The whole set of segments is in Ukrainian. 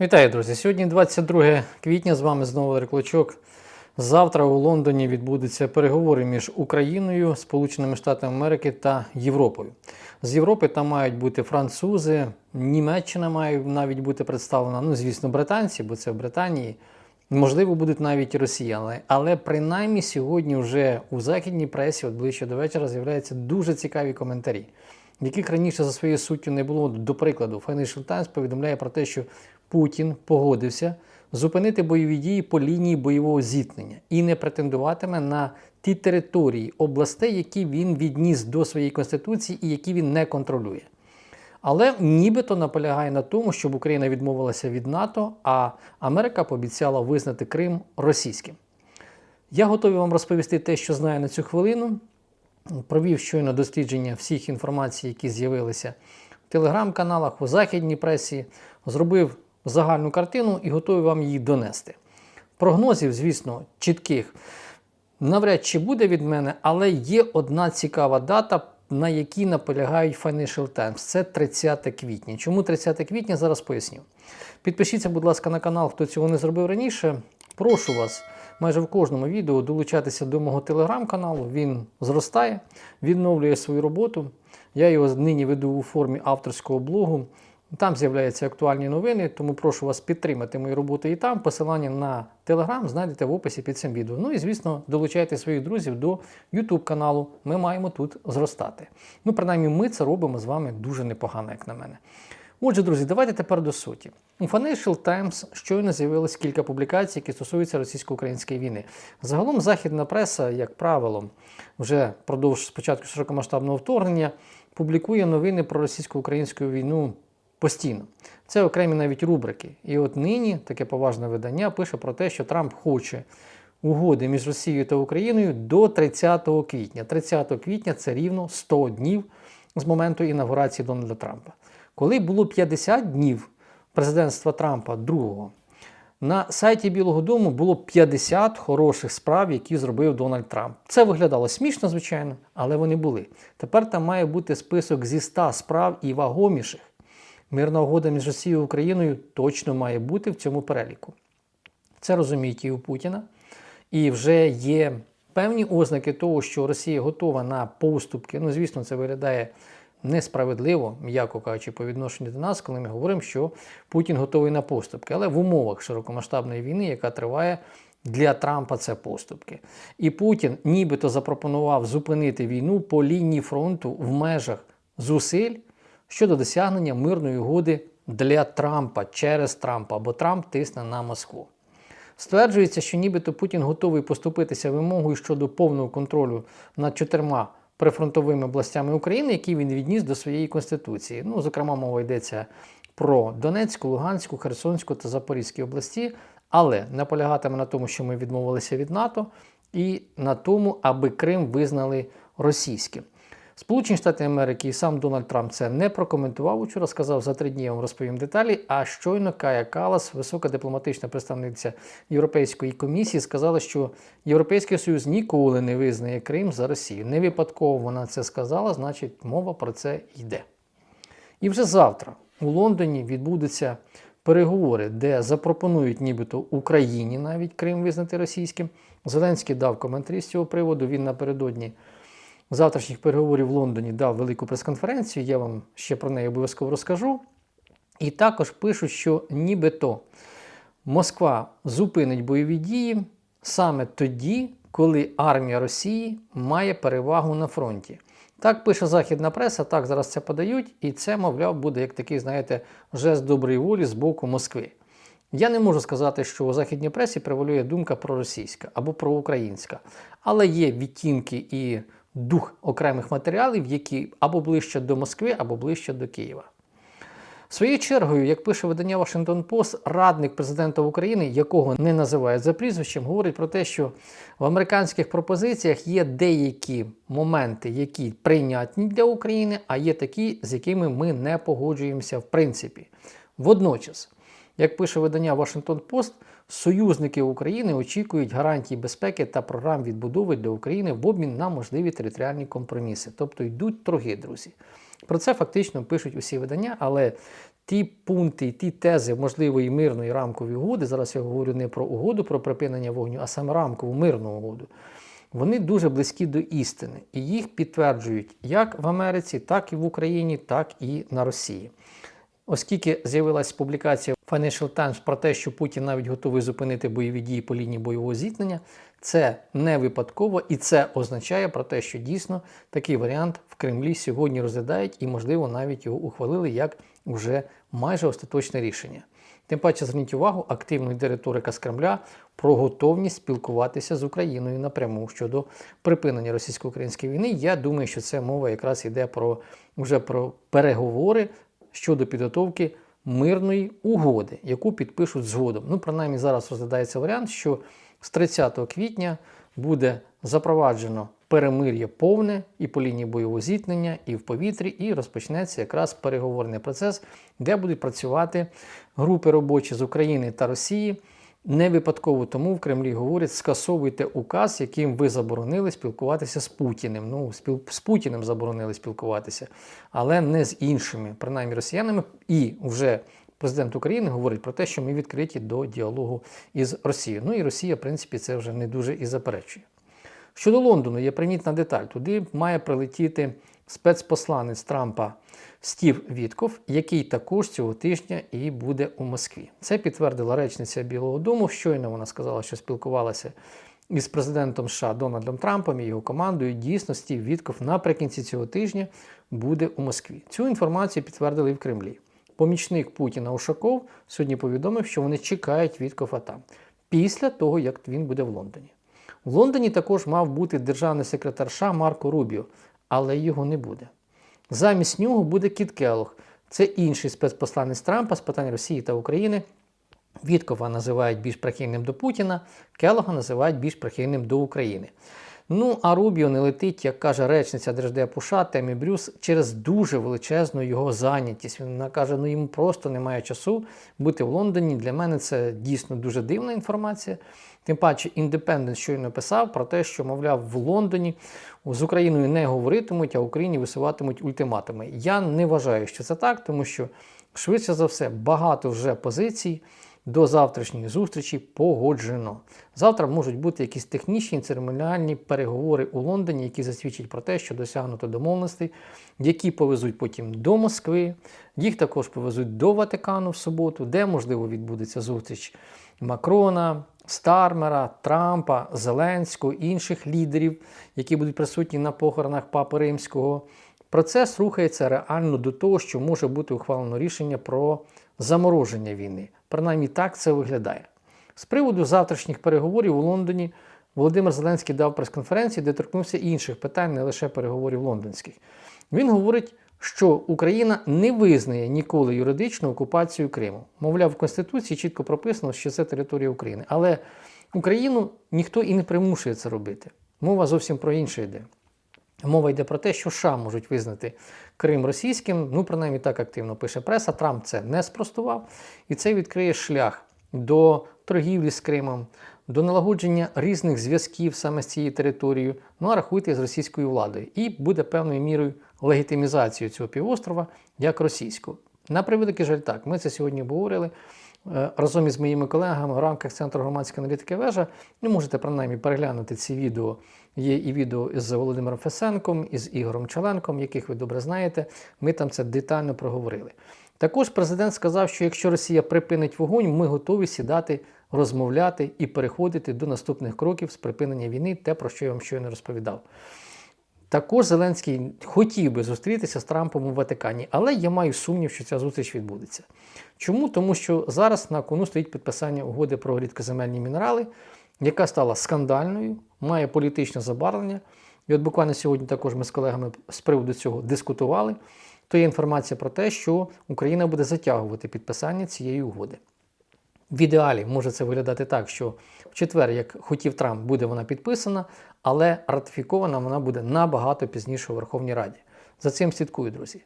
Вітаю, друзі! Сьогодні 22 квітня. З вами знову Олег Клочок. Завтра у Лондоні відбудуться переговори між Україною, Сполученими Штатами Америки та Європою. З Європи там мають бути французи, Німеччина має навіть бути представлена. Ну, звісно, британці, бо це в Британії. Можливо, будуть навіть і росіяни. Але принаймні сьогодні вже у західній пресі, от ближче до вечора, з'являються дуже цікаві коментарі, яких раніше за своєю суттю не було. До прикладу, Financial Times повідомляє про те, що Путін погодився зупинити бойові дії по лінії бойового зіткнення і не претендуватиме на ті території областей, які він відніс до своєї конституції і які він не контролює. Але нібито наполягає на тому, щоб Україна відмовилася від НАТО, а Америка пообіцяла визнати Крим російським. Я готовий вам розповісти те, що знаю на цю хвилину. Провів щойно дослідження всіх інформацій, які з'явилися в телеграм-каналах, у західній пресі, зробив загальну картину і готовий вам її донести. Прогнозів, звісно, чітких навряд чи буде від мене, але є одна цікава дата, на якій наполягають Financial Times. Це 30 квітня. Чому 30 квітня? Зараз поясню. Підпишіться, будь ласка, на канал, хто цього не зробив раніше. Прошу вас майже в кожному відео долучатися до мого телеграм-каналу. Він зростає, відновлює свою роботу. Я його нині веду у формі авторського блогу. Там з'являються актуальні новини, тому прошу вас підтримати мою роботу і там. Посилання на телеграм знайдете в описі під цим відео. Ну і звісно, долучайте своїх друзів до YouTube каналу. Ми маємо тут зростати. Ну, принаймні, ми це робимо з вами дуже непогано, як на мене. Отже, друзі, давайте тепер до суті. У Financial Times щойно з'явилось кілька публікацій, які стосуються російсько-української війни. Загалом західна преса, як правило, вже впродовж спочатку широкомасштабного вторгнення публікує новини про російсько-українську війну постійно. Це окремі навіть рубрики. І от нині таке поважне видання пише про те, що Трамп хоче угоди між Росією та Україною до 30 квітня. 30 квітня це рівно 100 днів з моменту інаугурації Дональда Трампа. Коли було 50 днів президентства Трампа другого, на сайті Білого Дому було 50 хороших справ, які зробив Дональд Трамп. Це виглядало смішно, звичайно, але вони були. Тепер там має бути список зі 100 справ і вагоміших. Мирна угода між Росією і Україною точно має бути в цьому переліку. Це розуміють і у Путіна. І вже є певні ознаки того, що Росія готова на поступки. Ну, звісно, це виглядає несправедливо, м'яко кажучи, по відношенню до нас, коли ми говоримо, що Путін готовий на поступки. Але в умовах широкомасштабної війни, яка триває. Для Трампа це поступки. І Путін нібито запропонував зупинити війну по лінії фронту в межах зусиль щодо досягнення мирної угоди для Трампа через Трампа, бо Трамп тисне на Москву. Стверджується, що нібито Путін готовий поступитися вимогою щодо повного контролю над чотирма прифронтовими областями України, які він відніс до своєї конституції. Ну, зокрема, мова йдеться про Донецьку, Луганську, Херсонську та Запорізькі області, але наполягатиме на тому, що ми відмовилися від НАТО, і на тому, аби Крим визнали російським. Сполучені Штати Америки і сам Дональд Трамп це не прокоментував. Учора сказав, за три дні я вам розповім деталі. А щойно Кая Калас, висока дипломатична представниця Європейської комісії, сказала, що Європейський Союз ніколи не визнає Крим за Росію. Не випадково вона це сказала, значить, мова про це йде. І вже завтра у Лондоні відбудуться переговори, де запропонують нібито Україні навіть Крим визнати російським. Зеленський дав коментарі з цього приводу. Він напередодні завтрашніх переговорів в Лондоні дав велику прес-конференцію, я вам ще про неї обов'язково розкажу. І також пишуть, що нібито Москва зупинить бойові дії саме тоді, коли армія Росії має перевагу на фронті. Так пише західна преса, так зараз це подають, і це, мовляв, буде як такий, знаєте, жест доброї волі з боку Москви. Я не можу сказати, що у західній пресі превалює думка проросійська або проукраїнська, але є відтінки і дух окремих матеріалів, які або ближче до Москви, або ближче до Києва. Своєю чергою, як пише видання Washington Post, радник президента України, якого не називають за прізвищем, говорить про те, що в американських пропозиціях є деякі моменти, які прийнятні для України, а є такі, з якими ми не погоджуємося в принципі. Водночас, як пише видання Washington Post, союзники України очікують гарантій безпеки та програм відбудови для України в обмін на можливі територіальні компроміси. Тобто йдуть торги, друзі. Про це фактично пишуть усі видання, але ті пункти, ті тези можливої мирної рамкової угоди, зараз я говорю не про угоду про припинення вогню, а саме рамкову мирну угоду, вони дуже близькі до істини. І їх підтверджують як в Америці, так і в Україні, так і на Росії. Оскільки з'явилася публікація Financial Times про те, що Путін навіть готовий зупинити бойові дії по лінії бойового зіткнення, це не випадково і це означає про те, що дійсно такий варіант в Кремлі сьогодні розглядають і, можливо, навіть його ухвалили як вже майже остаточне рішення. Тим паче, зверніть увагу, активно йде риторика з Кремля про готовність спілкуватися з Україною напряму щодо припинення російсько-української війни. Я думаю, що це мова якраз йде про вже про переговори щодо підготовки мирної угоди, яку підпишуть згодом. Ну, принаймні, зараз розглядається варіант, що з 30 квітня буде запроваджено перемир'я повне і по лінії бойового зіткнення, і в повітрі, і розпочнеться якраз переговорний процес, де будуть працювати групи робочі з України та Росії. Не випадково тому в Кремлі говорять, скасовуйте указ, яким ви заборонили спілкуватися з Путіним. Ну, спіл... з Путіним заборонили спілкуватися, але не з іншими, принаймні росіянами. І вже президент України говорить про те, що ми відкриті до діалогу із Росією. Ну і Росія, в принципі, це вже не дуже і заперечує. Щодо Лондону, є примітна деталь. Туди має прилетіти спецпосланець Трампа Стів Вітков, який також цього тижня і буде у Москві. Це підтвердила речниця Білого Дому. Щойно вона сказала, що спілкувалася із президентом США Дональдом Трампом і його командою. Дійсно, Стів Вітков наприкінці цього тижня буде у Москві. Цю інформацію підтвердили і в Кремлі. Помічник Путіна Ушаков сьогодні повідомив, що вони чекають Віткова там після того, як він буде в Лондоні. В Лондоні також мав бути державний секретар США Марко Рубіо, але його не буде. Замість нього буде Кіт Келлог. Це інший спецпосланець Трампа з питань Росії та України. Віткова називають більш прихильним до Путіна, Келлога називають більш прихильним до України. Ну, а Рубіо не летить, як каже речниця Держдепу США Темі Брюс, через дуже величезну його зайнятість. Вона каже, ну йому просто немає часу бути в Лондоні. Для мене це дійсно дуже дивна інформація. Тим паче, Індепендент щойно писав про те, що, мовляв, в Лондоні з Україною не говоритимуть, а Україні висуватимуть ультиматуми. Я не вважаю, що це так, тому що швидше за все багато вже позицій до завтрашньої зустрічі погоджено. Завтра можуть бути якісь технічні церемоніальні переговори у Лондоні, які засвідчать про те, що досягнуто домовленостей, які повезуть потім до Москви. Їх також повезуть до Ватикану в суботу, де можливо відбудеться зустріч Макрона. Стармера, Трампа, Зеленського, інших лідерів, які будуть присутні на похоронах Папи Римського. Процес рухається реально до того, що може бути ухвалено рішення про замороження війни. Принаймні так це виглядає. З приводу завтрашніх переговорів у Лондоні Володимир Зеленський дав прес-конференції, де торкнувся інших питань, не лише переговорів лондонських. Він говорить, що Україна не визнає ніколи юридичну окупацію Криму. Мовляв, в Конституції чітко прописано, що це територія України. Але Україну ніхто і не примушує це робити. Мова зовсім про інше йде. Мова йде про те, що США можуть визнати Крим російським, ну, принаймні так активно пише преса. Трамп це не спростував, і це відкриє шлях до торгівлі з Кримом, до налагодження різних зв'язків саме з цією територією, ну а рахуйте з російською владою. І буде певною мірою легітимізацією цього півострова як російського. На превеликий жаль, так, ми це сьогодні обговорили. Е, Разом із моїми колегами в рамках Центру громадської аналітики вежа ви можете принаймні переглянути ці відео. Є і відео із Володимиром Фесенком, із Ігорем Челенком, яких ви добре знаєте. Ми там це детально проговорили. Також президент сказав, що якщо Росія припинить вогонь, ми готові сідати, розмовляти і переходити до наступних кроків з припинення війни, те, про що я вам щойно розповідав. Також Зеленський хотів би зустрітися з Трампом у Ватикані, але я маю сумнів, що ця зустріч відбудеться. Чому? Тому що зараз на кону стоїть підписання угоди про рідкоземельні мінерали, яка стала скандальною, має політичне забарвлення. І от буквально сьогодні також ми з колегами з приводу цього дискутували. То є інформація про те, що Україна буде затягувати підписання цієї угоди. В ідеалі може це виглядати так, що в четвер, як хотів Трамп, буде вона підписана, але ратифікована вона буде набагато пізніше у Верховній Раді. За цим слідкую, друзі.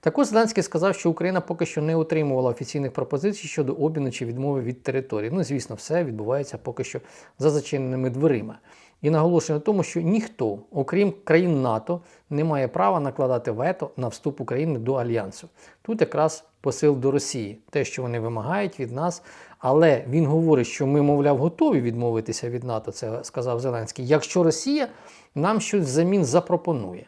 Також Зеленський сказав, що Україна поки що не отримувала офіційних пропозицій щодо обміну чи відмови від території. Ну, звісно, все відбувається поки що за зачиненими дверима. І наголошує на тому, що ніхто, окрім країн НАТО, не має права накладати вето на вступ України до альянсу. Тут якраз посил до Росії, те, що вони вимагають від нас. Але він говорить, що ми, мовляв, готові відмовитися від НАТО, це сказав Зеленський, якщо Росія нам щось взамін запропонує.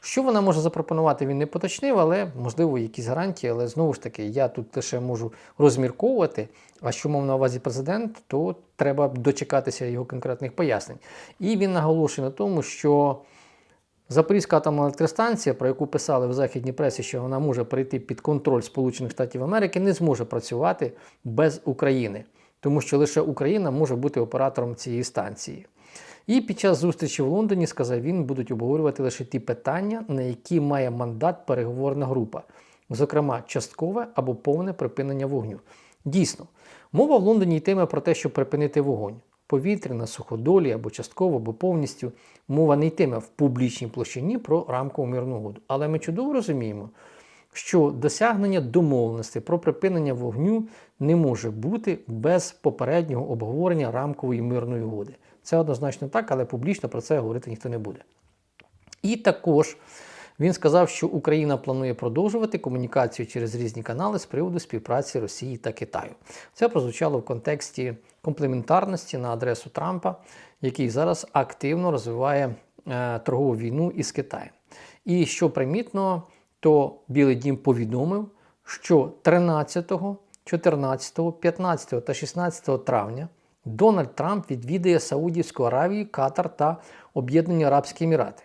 Що вона може запропонувати, він не поточнив, але можливо якісь гарантії. Але знову ж таки, я тут лише можу розмірковувати. А що мав на увазі президент, то треба дочекатися його конкретних пояснень. І він наголошує на тому, що Запорізька атомна електростанція, про яку писали в західній пресі, що вона може перейти під контроль Сполучених Штатів Америки, не зможе працювати без України, тому що лише Україна може бути оператором цієї станції. І під час зустрічі в Лондоні, сказав він, будуть обговорювати лише ті питання, на які має мандат переговорна група, зокрема, часткове або повне припинення вогню. Дійсно, мова в Лондоні йтиме про те, щоб припинити вогонь. Повітряна, суходолі або частково, або повністю мова не йтиме в публічній площині про рамкову мирну угоду. Але ми чудово розуміємо, що досягнення домовленості про припинення вогню не може бути без попереднього обговорення рамкової мирної угоди. Це однозначно так, але публічно про це говорити ніхто не буде. І також він сказав, що Україна планує продовжувати комунікацію через різні канали з приводу співпраці Росії та Китаю. Це прозвучало в контексті комплементарності на адресу Трампа, який зараз активно розвиває е, торгову війну із Китаєм. І що примітно, то Білий Дім повідомив, що 13, 14, 15 та 16 травня Дональд Трамп відвідає Саудівську Аравію, Катар та Об'єднані Арабські Емірати.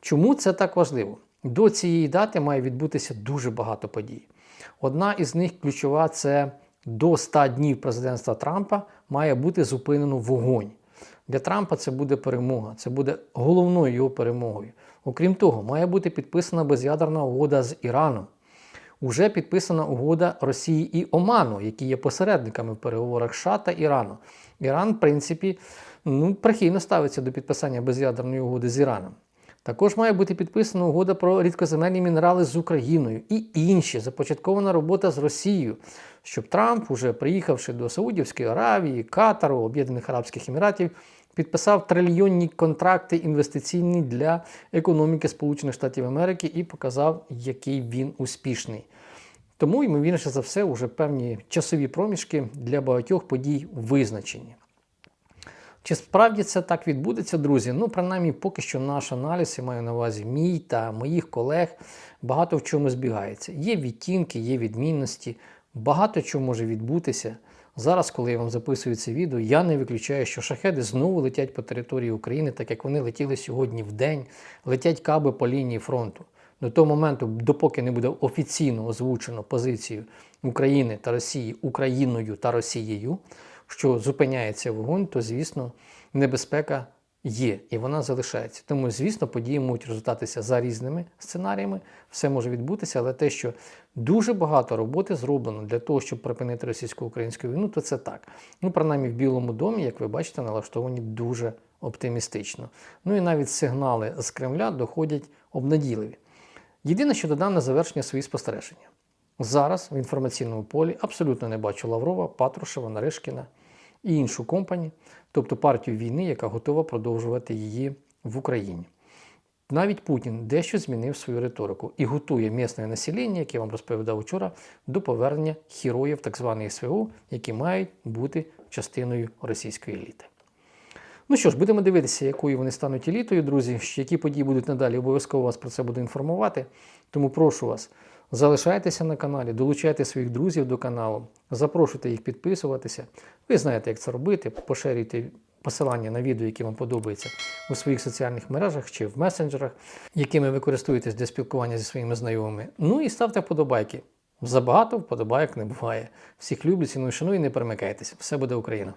Чому це так важливо? До цієї дати має відбутися дуже багато подій. Одна із них ключова це до 100 днів президентства Трампа має бути зупинено вогонь. Для Трампа це буде перемога, це буде головною його перемогою. Окрім того, має бути підписана без'ядерна угода з Іраном. Уже підписана угода Росії і Оману, які є посередниками в переговорах США та Ірану. Іран, в принципі, ну, прихильно ставиться до підписання без'ядерної угоди з Іраном. Також має бути підписана угода про рідкоземельні мінерали з Україною і інші започаткована робота з Росією, щоб Трамп, уже приїхавши до Саудівської Аравії, Катару, Об'єднаних Арабських Еміратів, підписав трильйонні контракти інвестиційні для економіки Сполучених Штатів Америки і показав, який він успішний. Тому, ймовірніше за все, вже певні часові проміжки для багатьох подій визначені. Чи справді це так відбудеться, друзі? Ну, принаймні, поки що наш аналіз, я маю на увазі мій та моїх колег, багато в чому збігається. Є відтінки, є відмінності, багато чого може відбутися. Зараз, коли я вам записую це відео, я не виключаю, що шахеди знову летять по території України, так як вони летіли сьогодні в день, летять каби по лінії фронту. До того моменту, допоки не буде офіційно озвучено позицію України та Росії Україною та Росією, що зупиняється вогонь, то звісно небезпека є і вона залишається. Тому, звісно, події можуть розгортатися за різними сценаріями, все може відбутися, але те, що дуже багато роботи зроблено для того, щоб припинити російсько-українську війну, то це так. Ну, принаймні в Білому домі, як ви бачите, налаштовані дуже оптимістично. Ну і навіть сигнали з Кремля доходять обнадійливі. Єдине, що додам на завершення свої спостереження. Зараз в інформаційному полі абсолютно не бачу Лаврова, Патрушева, Наришкіна і іншу компанію, тобто партію війни, яка готова продовжувати її в Україні. Навіть Путін дещо змінив свою риторику і готує місне населення, яке я вам розповідав вчора, до повернення героїв так званої СВО, які мають бути частиною російської еліти. Ну що ж, будемо дивитися, якою вони стануть елітою, друзі. Які події будуть надалі, обов'язково вас про це буду інформувати. Тому прошу вас, залишайтеся на каналі, долучайте своїх друзів до каналу, запрошуйте їх підписуватися. Ви знаєте, як це робити. Поширюйте посилання на відео, які вам подобаються у своїх соціальних мережах чи в месенджерах, якими ви користуєтесь для спілкування зі своїми знайомими. Ну і ставте вподобайки. Забагато вподобайок не буває. Всіх люблю, ціную, шаную і не перемикайтеся. Все буде Україна!